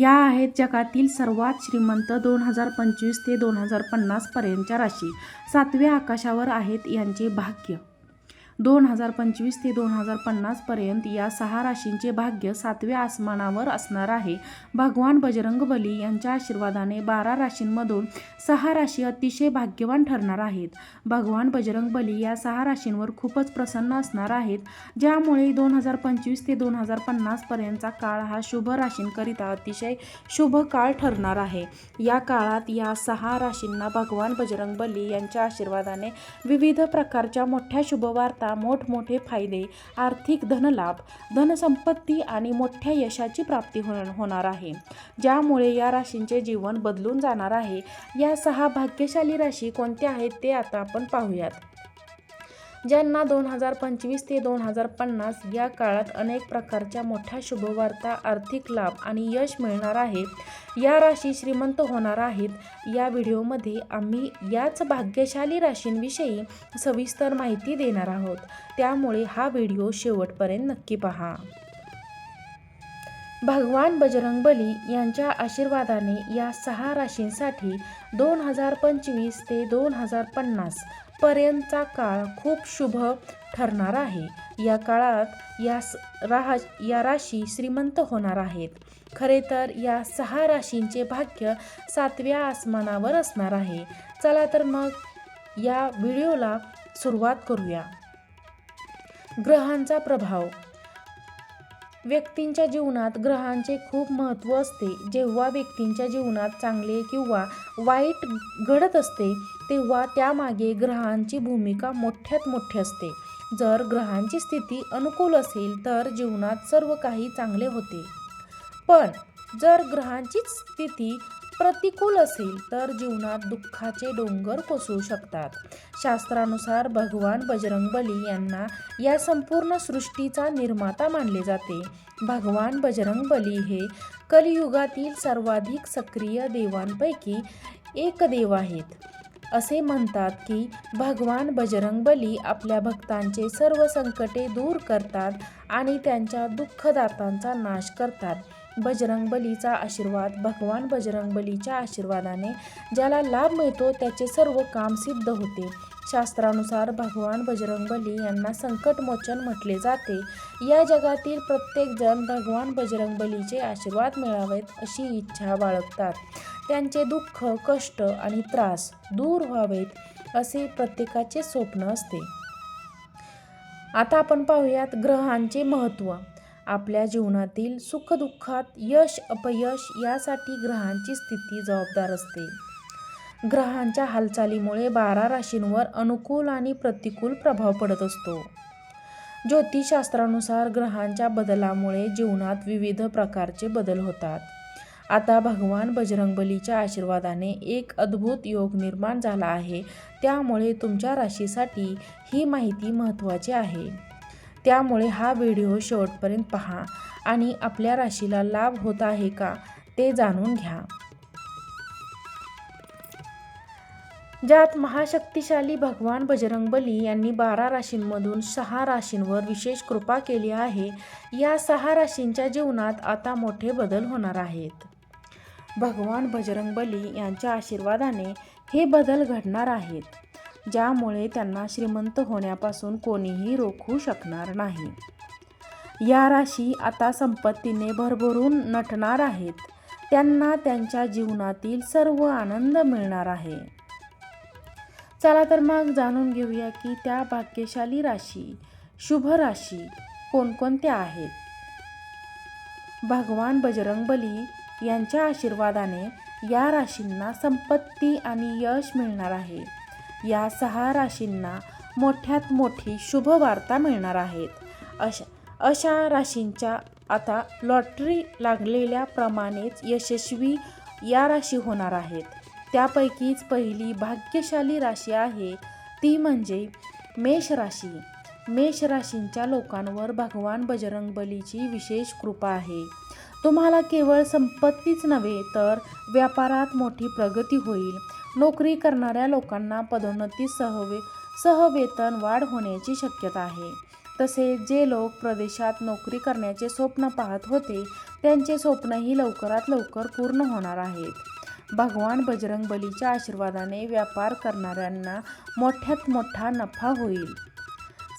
या आहेत जगातील सर्वात श्रीमंत दोन हजार पंचवीस ते दोन हजार पन्नासपर्यंतच्या राशी. सातव्या आकाशावर आहेत यांचे भाग्य. दोन हजार पंचवीस ते दोन हजार पन्नासपर्यंत या सहा राशींचे भाग्य सातव्या आसमानावर असणार आहे. भगवान बजरंगबली यांच्या आशीर्वादाने बारा राशींमधून सहा राशी अतिशय भाग्यवान ठरणार आहेत. भगवान बजरंगबली या सहा राशींवर खूपच प्रसन्न असणार आहेत ज्यामुळे दोन हजार पंचवीस ते दोन हजार पन्नासपर्यंतचा काळ हा शुभ राशींकरिता अतिशय शुभ काळ ठरणार आहे. या काळात या सहा राशींना भगवान बजरंगबली यांच्या आशीर्वादाने विविध प्रकारच्या मोठ्या शुभवार्ता मोठमोठे फायदे आर्थिक धनलाभ धनसंपत्ती आणि मोठ्या यशाची प्राप्ती हो होणार आहे. ज्यामुळे या राशींचे जीवन बदलून जाणार आहे. या सहा भाग्यशाली राशी कोणत्या आहेत ते आता आपण पाहूयात. ज्यांना दोन हजार पंचवीस ते दोन हजार पन्नास या काळात अनेक प्रकारच्या मोठ्या शुभवार्ता आर्थिक लाभ आणि यश मिळणार आहे या राशी श्रीमंत होणार आहेत. या व्हिडिओमध्ये आम्ही याच भाग्यशाली राशींविषयी सविस्तर माहिती देणार आहोत. त्यामुळे हा व्हिडिओ शेवटपर्यंत नक्की पहा. भगवान बजरंगबली यांच्या आशीर्वादाने या सहा राशींसाठी दोन हजार पंचवीस ते दोन हजार पन्नास पर्यंतचा काळ खूप शुभ ठरणार आहे. या काळात या स- राहा या राशी श्रीमंत होणार आहेत. खरे तर या सहा राशींचे भाग्य सातव्या आसमानावर असणार आहे. चला तर मग या व्हिडिओला सुरुवात करूया. ग्रहांचा प्रभाव व्यक्तींच्या जीवनात ग्रहांचे खूप महत्त्व असते. जेव्हा व्यक्तींच्या जीवनात चांगले किंवा वाईट घडत असते तेव्हा त्यामागे ग्रहांची भूमिका मोठ्यात मोठी असते. जर ग्रहांची स्थिती अनुकूल असेल तर जीवनात सर्व काही चांगले होते. पण जर ग्रहांचीच स्थिती प्रतिकूल असेल तर जीवनात दुःखाचे डोंगर कोसळू शकतात. शास्त्रानुसार भगवान बजरंगबली यांना या संपूर्ण सृष्टीचा निर्माता मानले जाते. भगवान बजरंगबली हे कलियुगातील सर्वाधिक सक्रिय देवांपैकी एक देव आहेत. असे म्हणतात की भगवान बजरंगबली आपल्या भक्तांचे सर्व संकटे दूर करतात आणि त्यांच्या दुःखदातांचा नाश करतात. बजरंगबलीचा आशीर्वाद भगवान बजरंगबलीच्या आशीर्वादाने ज्याला लाभ मिळतो त्याचे सर्व काम सिद्ध होते. शास्त्रानुसार भगवान बजरंगबली यांना संकटमोचन म्हटले जाते. या जगातील प्रत्येकजण भगवान बजरंगबलीचे आशीर्वाद मिळावेत अशी इच्छा बाळगतात. त्यांचे दुःख कष्ट आणि त्रास दूर व्हावेत असे प्रत्येकाचे स्वप्न असते. आता आपण पाहूयात ग्रहांचे महत्त्व. आपल्या जीवनातील सुखदुःखात यश अपयश यासाठी ग्रहांची स्थिती जबाबदार असते. ग्रहांच्या हालचालीमुळे बारा राशींवर अनुकूल आणि प्रतिकूल प्रभाव पडत असतो. ज्योतिषशास्त्रानुसार ग्रहांच्या बदलामुळे जीवनात विविध प्रकारचे बदल होतात. आता भगवान बजरंगबलीच्या आशीर्वादाने एक अद्भुत योग निर्माण झाला आहे. त्यामुळे तुमच्या राशीसाठी ही माहिती महत्त्वाची आहे. त्यामुळे हा व्हिडिओ शेवटपर्यंत पहा आणि आपल्या राशीला लाभ होत आहे का ते जाणून घ्या. ज्यात महाशक्तिशाली भगवान बजरंगबली यांनी बारा राशींमधून सहा राशींवर विशेष कृपा केली आहे. या सहा राशींच्या जीवनात आता मोठे बदल होणार आहेत. भगवान बजरंगबली यांच्या आशीर्वादाने हे बदल घडणार आहेत. ज्यामुळे त्यांना श्रीमंत होण्यापासून कोणीही रोखू शकणार नाही. या राशी आता संपत्तीने भरभरून नटणार आहेत. त्यांना त्यांच्या जीवनातील सर्व आनंद मिळणार आहे. चला तर मग जाणून घेऊया की त्या भाग्यशाली राशी शुभ राशी कोणकोणत्या आहेत? भगवान बजरंगबली यांच्या आशीर्वादाने या राशींना संपत्ती आणि यश मिळणार आहे. या सहा राशींना मोठ्यात मोठी शुभ वार्ता मिळणार आहेत. अशा अशा राशींच्या आता लॉटरी लागलेल्याप्रमाणेच यशस्वी या राशी होणार आहेत. त्यापैकीच पहिली भाग्यशाली राशी आहे ती म्हणजे मेष राशी. मेष राशींच्या लोकांवर भगवान बजरंगबलीची विशेष कृपा आहे. तुम्हाला केवळ संपत्तीच नव्हे तर व्यापारात मोठी प्रगती होईल. नोकरी करणाऱ्या लोकांना पदोन्नती सहवे सहवेतन वाढ होण्याची शक्यता आहे. तसेच जे लोक प्रदेशात नोकरी करण्याचे स्वप्न पाहत होते त्यांचे स्वप्नही लवकरात लवकर पूर्ण होणार आहेत. भगवान बजरंग बलीच्या आशीर्वादाने व्यापार करणाऱ्यांना मोठ्यात मोठा नफा होईल.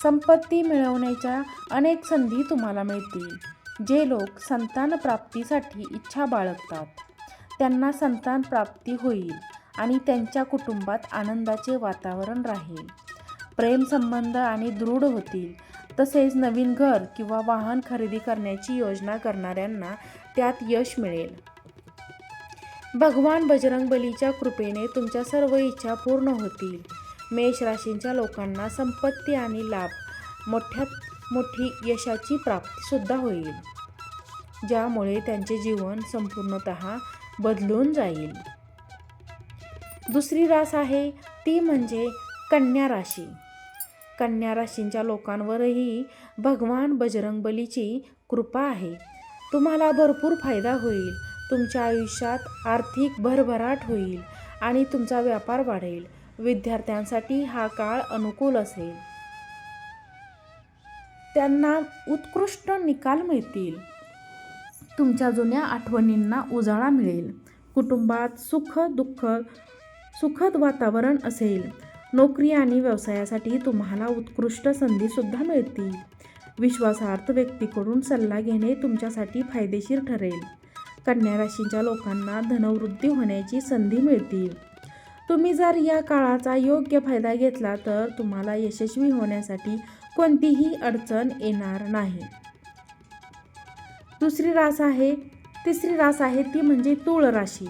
संपत्ती मिळवण्याच्या अनेक संधी तुम्हाला मिळतील. जे लोक संतान प्राप्तीसाठी इच्छा बाळगतात त्यांना संतान प्राप्ती होईल. आणि त्यांच्या कुटुंबात आनंदाचे वातावरण राहील. प्रेमसंबंध आणि दृढ होतील. तसेच नवीन घर किंवा वाहन खरेदी करण्याची योजना करणाऱ्यांना त्यात यश मिळेल. भगवान बजरंग बलीच्या कृपेने तुमच्या सर्व इच्छा पूर्ण होतील. मेष राशींच्या लोकांना संपत्ती आणि लाभ मोठ्यात मोठी यशाची प्राप्तीसुद्धा होईल. ज्यामुळे त्यांचे जीवन संपूर्णत बदलून जाईल. दुसरी रास आहे ती म्हणजे कन्या राशी. कन्या राशींच्या लोकांवरही भगवान बजरंगबलीची कृपा आहे. तुम्हाला भरपूर फायदा होईल तुमच्या आयुष्यात आर्थिक भरभराट होईल आणि तुमचा व्यापार वाढेल. विद्यार्थ्यांसाठी हा काळ अनुकूल असेल. त्यांना उत्कृष्ट निकाल मिळतील. तुमच्या जुन्या आठवणींना उजाळा मिळेल. कुटुंबात सुख दुःख सुखद वातावरण असेल. नोकरी आणि व्यवसायासाठी तुम्हाला उत्कृष्ट संधीसुद्धा मिळतील. विश्वासार्थ व्यक्तीकडून सल्ला घेणे तुमच्यासाठी फायदेशीर ठरेल. कन्या राशीच्या लोकांना धनवृद्धी होण्याची संधी मिळतील. तुम्ही जर या काळाचा योग्य फायदा घेतला तर तुम्हाला यशस्वी होण्यासाठी कोणतीही अडचण येणार नाही. दुसरी रास आहे तिसरी रास आहे ती म्हणजे तूळ राशी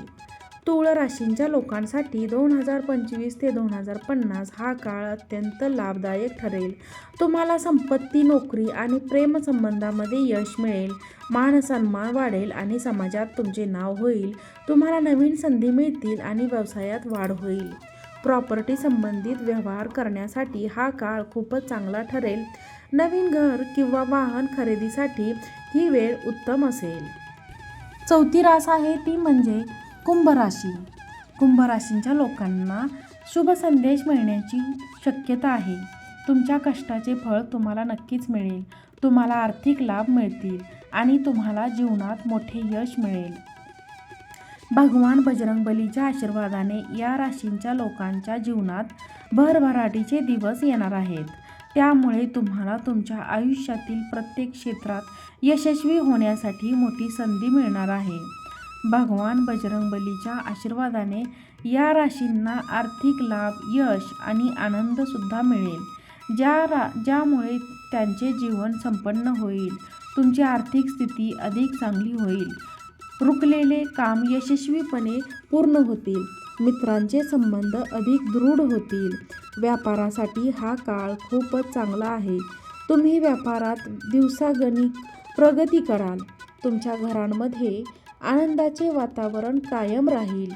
तुळ राशींच्या लोकांसाठी दोन हजार पंचवीस ते दोन हजार पन्नास हा काळ अत्यंत लाभदायक ठरेल. तुम्हाला संपत्ती नोकरी आणि प्रेमसंबंधामध्ये यश मिळेल. मानसन्मान वाढेल आणि समाजात तुमचे नाव होईल. तुम्हाला नवीन संधी मिळतील आणि व्यवसायात वाढ होईल. प्रॉपर्टी संबंधित व्यवहार करण्यासाठी हा काळ खूपच चांगला ठरेल. नवीन घर किंवा वाहन खरेदीसाठी ही वेळ उत्तम असेल. चौथी रास आहे ती म्हणजे कुंभ राशी कुंभ राशींच्या लोकांना शुभ संदेश मिळण्याची शक्यता आहे. तुमच्या कष्टाचे फळ तुम्हाला नक्कीच मिळेल. तुम्हाला आर्थिक लाभ मिळतील आणि तुम्हाला जीवनात मोठे यश मिळेल. भगवान बजरंगबलीच्या आशीर्वादाने या राशींच्या लोकांच्या जीवनात भरभराटीचे दिवस येणार आहेत. त्यामुळे तुम्हाला तुमच्या आयुष्यातील प्रत्येक क्षेत्रात यशस्वी होण्यासाठी मोठी संधी मिळणार आहे. भगवान बजरंगबलीच्या आशीर्वादाने या राशींना आर्थिक लाभ यश आणि आनंदसुद्धा मिळेल. ज्या रा ज्यामुळे त्यांचे जीवन संपन्न होईल तुमची आर्थिक स्थिती अधिक चांगली होईल. रुकलेले काम यशस्वीपणे पूर्ण होतील. मित्रांचे संबंध अधिक दृढ होतील. व्यापारासाठी हा काळ खूपच चांगला आहे. तुम्ही व्यापारात दिवसागणिक प्रगती कराल. तुमच्या घरांमध्ये आनंदाचे वातावरण कायम राहील.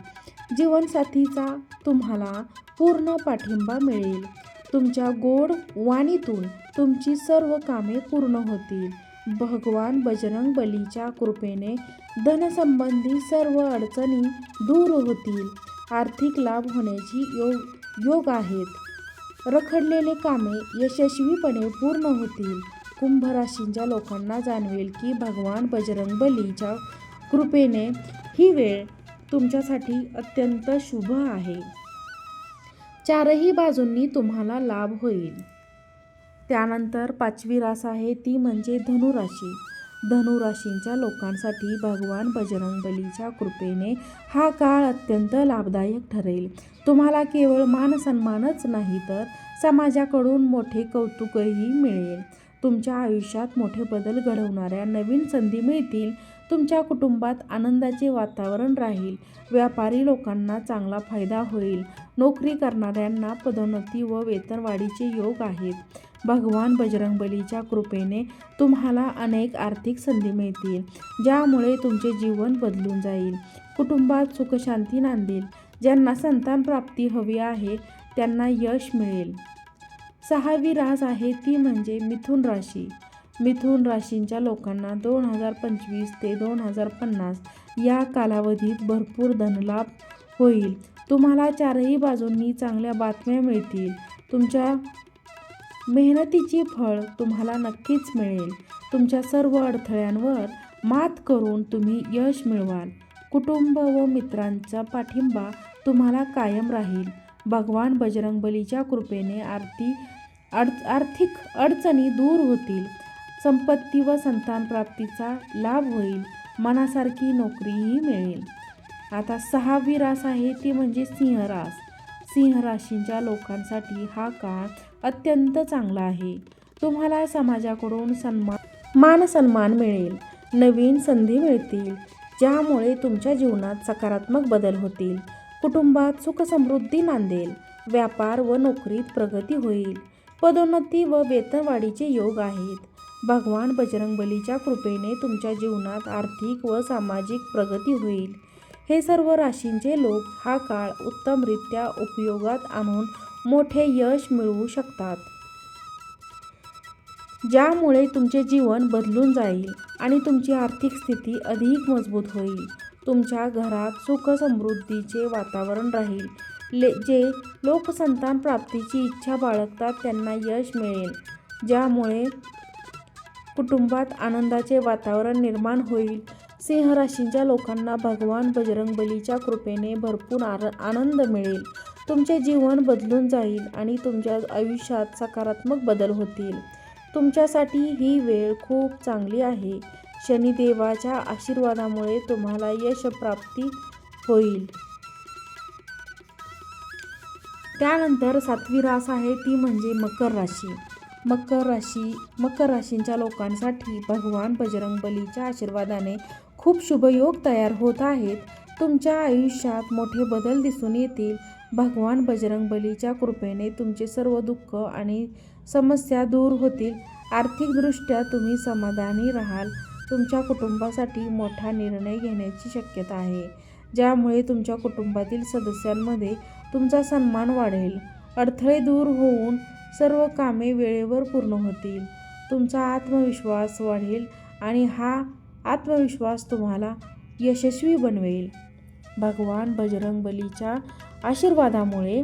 जीवनसाथीचा तुम्हाला पूर्ण पाठिंबा मिळेल. तुमच्या गोड वाणीतून तुमची सर्व कामे पूर्ण होतील. भगवान बजरंग बलीच्या कृपेने धनसंबंधी सर्व अडचणी दूर होतील. आर्थिक लाभ होण्याची योग योग आहेत. रखडलेले कामे यशस्वीपणे पूर्ण होतील. कुंभ राशींच्या लोकांना जाणवेल की भगवान बजरंग बलीच्या कृपेने ही वेळ तुमच्यासाठी अत्यंत शुभ आहे. चारही बाजूंनी तुम्हाला लाभ होईल. त्यानंतर पाचवी रास आहे ती म्हणजे धनुराशी. धनुराशींच्या लोकांसाठी भगवान बजरंगबलीच्या कृपेने हा काळ अत्यंत लाभदायक ठरेल. तुम्हाला केवळ मान सन्मानच नाही तर समाजाकडून मोठे कौतुकही मिळेल. तुमच्या आयुष्यात मोठे बदल घडवणाऱ्या नवीन संधी मिळतील. तुमच्या कुटुंबात आनंदाचे वातावरण राहील. व्यापारी लोकांना चांगला फायदा होईल. नोकरी करणाऱ्यांना पदोन्नती व वेतनवाढीचे योग आहेत. भगवान बजरंगबलीच्या कृपेने तुम्हाला अनेक आर्थिक संधी मिळतील ज्यामुळे तुमचे जीवन बदलून जाईल. कुटुंबात सुखशांती नांदेल. ज्यांना संतान प्राप्ती हवी आहे त्यांना यश मिळेल. सहावी रास आहे ती म्हणजे मिथुन राशी. मिथुन राशींच्या लोकांना दोन हजार पंचवीस ते दोन हजार पन्नास या कालावधीत भरपूर धनलाभ होईल. तुम्हाला चारही बाजूंनी चांगल्या बातम्या मिळतील. तुमच्या मेहनतीची फळ तुम्हाला नक्कीच मिळेल. तुमच्या सर्व अडथळ्यांवर मात करून तुम्ही यश मिळवाल. कुटुंब व मित्रांचा पाठिंबा तुम्हाला कायम राहील. भगवान बजरंगबलीच्या कृपेने आरती अड आर्थिक अडचणी दूर होतील. संपत्ती व संतान प्राप्तीचा लाभ होईल मनासारखी नोकरीही मिळेल. आता सहावी रास आहे ती म्हणजे सिंहरास सिंहराशींच्या सिंह राशींच्या लोकांसाठी हा काळ अत्यंत चांगला आहे. तुम्हाला समाजाकडून सन्मान मान सन्मान मिळेल नवीन संधी मिळतील ज्यामुळे तुमच्या जीवनात सकारात्मक बदल होतील कुटुंबात सुखसमृद्धी नांदेल व्यापार व नोकरीत प्रगती होईल. पदोन्नती व वेतनवाढीचे योग आहेत. भगवान बजरंगबलीच्या कृपेने तुमच्या जीवनात आर्थिक व सामाजिक प्रगती होईल. हे सर्व राशींचे लोक हा काळ उत्तमरित्या उपयोगात आणून मोठे यश मिळवू शकतात. ज्यामुळे तुमचे जीवन बदलून जाईल आणि तुमची आर्थिक स्थिती अधिक मजबूत होईल. तुमच्या घरात सुख समृद्धीचे वातावरण राहील. ले जे लोकसंतान प्राप्तीची इच्छा बाळगतात त्यांना यश मिळेल. ज्यामुळे कुटुंबात आनंदाचे वातावरण निर्माण होईल. सिंह राशींच्या लोकांना भगवान बजरंगबलीच्या कृपेने भरपूर आर आनंद मिळेल. तुमचे जीवन बदलून जाईल आणि तुमच्या आयुष्यात सकारात्मक बदल होतील. तुमच्यासाठी ही वेळ खूप चांगली आहे. शनिदेवाच्या आशीर्वादामुळे तुम्हाला यशप्राप्ती होईल. त्यानंतर सातवी रास आहे ती म्हणजे मकर राशी. मकर राशी मकर राशींच्या लोकांसाठी भगवान बजरंगबलीच्या आशीर्वादाने खूप शुभयोग तयार होत आहेत. तुमच्या आयुष्यात मोठे बदल दिसून येतील. भगवान बजरंगबलीच्या कृपेने तुमचे सर्व दुःख आणि समस्या दूर होतील. आर्थिकदृष्ट्या तुम्ही समाधानी राहाल. तुमच्या कुटुंबासाठी मोठा निर्णय घेण्याची शक्यता आहे. ज्यामुळे तुमच्या कुटुंबातील सदस्यांमध्ये तुमचा सन्मान वाढेल. अडथळे दूर होऊन सर्व कामे वेळेवर पूर्ण होतील. तुमचा आत्मविश्वास वाढेल आणि हा आत्मविश्वास तुम्हाला यशस्वी बनवेल. भगवान बजरंगबलीच्या आशीर्वादामुळे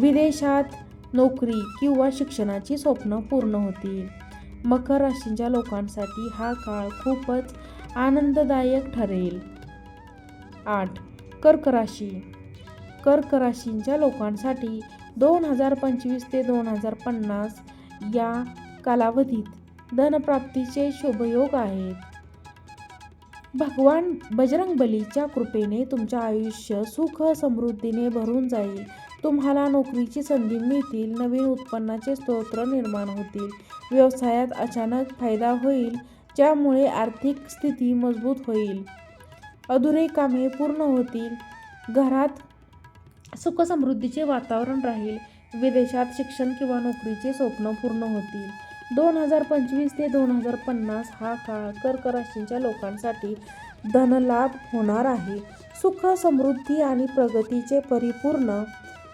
विदेशात नोकरी किंवा शिक्षणाची स्वप्न पूर्ण होतील. मकर राशींच्या लोकांसाठी हा काळ खूपच आनंददायक ठरेल. आठ. कर्क राशी. कर्क राशींच्या लोकांसाठी दोन हजार पंचवीस ते दोन हजार पन्नास या कालावधीत धनप्राप्तीचे शुभयोग आहेत. भगवान बजरंगबलीच्या कृपेने तुमचे आयुष्य सुख समृद्धीने भरून जाईल. तुम्हाला नोकरीची संधी मिळतील नवीन उत्पन्नाचे स्तोत्र निर्माण होतील व्यवसायात अचानक फायदा होईल ज्यामुळे आर्थिक स्थिती मजबूत होईल. अधुरे कामे पूर्ण होतील. घरात सुखसमृद्धीचे वातावरण राहील. विदेशात शिक्षण किंवा नोकरीचे स्वप्न पूर्ण होतील. दोन हजार पंचवीस ते दोन हजार पन्नास हा काळ कर्क राशींच्या लोकांसाठी धनलाभ होणार आहे. सुख समृद्धी आणि प्रगतीचे परिपूर्ण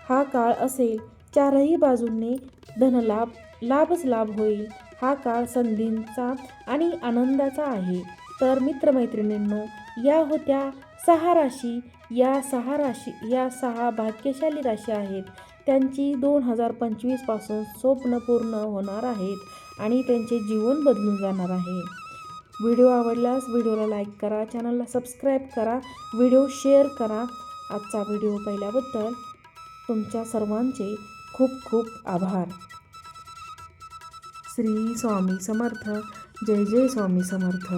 हा काळ असेल. चारही बाजूंनी धनलाभ लाभच लाभ होईल. हा काळ संधींचा आणि आनंदाचा आहे. तर मित्रमैत्रिणींनो या होत्या सहा राशी. या सहा राशी या सहा भाग्यशाली राशी आहेत. त्यांची दोन हजार पंचवीसपासून स्वप्न पूर्ण होणार आहेत आणि त्यांचे जीवन बदलून जाणार आहे. व्हिडिओ आवडल्यास व्हिडिओला लाईक करा चॅनलला सबस्क्राईब करा व्हिडिओ शेअर करा. आजचा व्हिडिओ पाहिल्याबद्दल तुमच्या सर्वांचे खूप खूप आभार. श्री स्वामी समर्थ. जय जय स्वामी समर्थ.